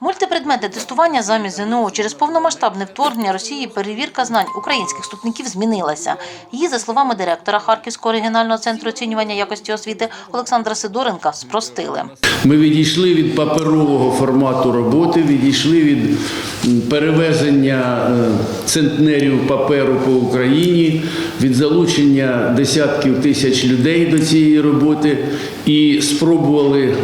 Мультипредметне тестування замість ЗНО через повномасштабне вторгнення Росії перевірка знань українських вступників змінилася. Її, за словами директора Харківського регіонального центру оцінювання якості освіти Олександра Сидоренка, спростили. Ми відійшли від паперового формату роботи, відійшли від перевезення е, центнерів паперу по Україні, від залучення десятків тисяч людей до цієї роботи і спробували.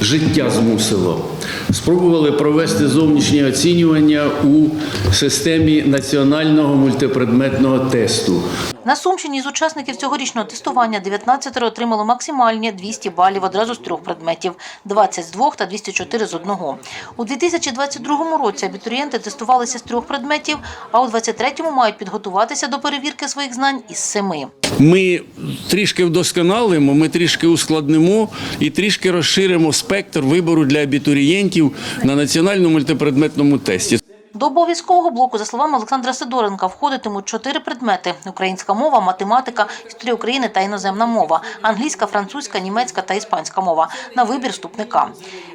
Життя змусило. Спробували провести зовнішнє оцінювання у системі національного мультипредметного тесту. На Сумщині з учасників цьогорічного тестування 19 отримало максимальні 200 балів одразу з трьох предметів – 20 з двох та 204 з одного. У 2022 році абітурієнти тестувалися з трьох предметів, а у 2023 мають підготуватися до перевірки своїх знань із семи. Ми трішки вдосконалимо, ми трішки ускладнимо і трішки розширимо спектр вибору для абітурієнтів на національному мультипредметному тесті. До обов'язкового блоку, за словами Олександра Сидоренка, входитимуть чотири предмети: українська мова, математика, історія України та іноземна мова, англійська, французька, німецька та іспанська мова на вибір вступника.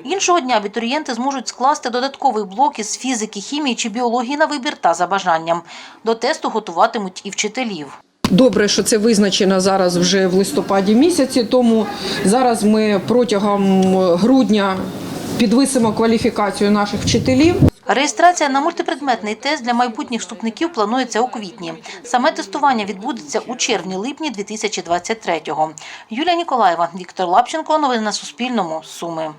Іншого дня абітурієнти зможуть скласти додатковий блок із фізики, хімії чи біології на вибір та за бажанням. До тесту готуватимуть і вчителів. Добре, що це визначено зараз вже в листопаді місяці. Тому зараз ми протягом грудня підвисимо кваліфікацію наших вчителів. Реєстрація на мультипредметний тест для майбутніх вступників планується у квітні. Саме тестування відбудеться у червні-липні 2023-го. Юлія Ніколаєва, Віктор Лапченко. Новини на Суспільному. Суми.